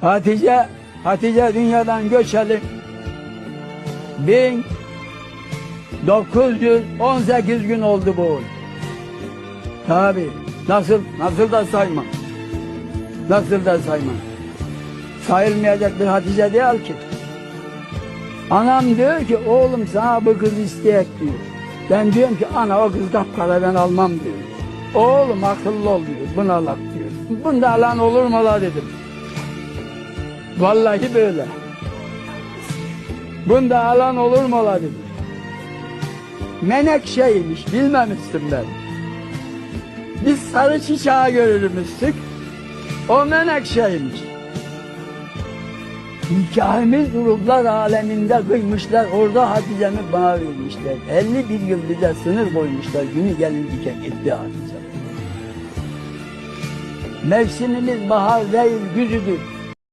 Hatice, Hatice dünyadan göçeli 1918 gün oldu bu. Tabi. Nasıl, nasıl da saymam. Nasıl da saymam. Sayılmayacak bir Hatice değil ki. Anam diyor ki oğlum sana bu kız isteyek diyor. Ben diyorum ki ana o kız kapkara ben almam diyor. Oğlum akıllı ol diyor. Buna laf diyor. Bunda alan olur mu la dedim. Vallahi böyle. Bunda alan olur mu la dedim. Menekşeymiş bilmemiştim ben. Biz sarı çiçeği görürmüştük. O menekşeymiş. Nikahımız ruhlar aleminde kıymışlar. Orada Hatice'mi bana vermişler. 51 yıl bize sınır koymuşlar. Günü gelince gitti Hatice. Mevsimimiz bahar değil güzüdür.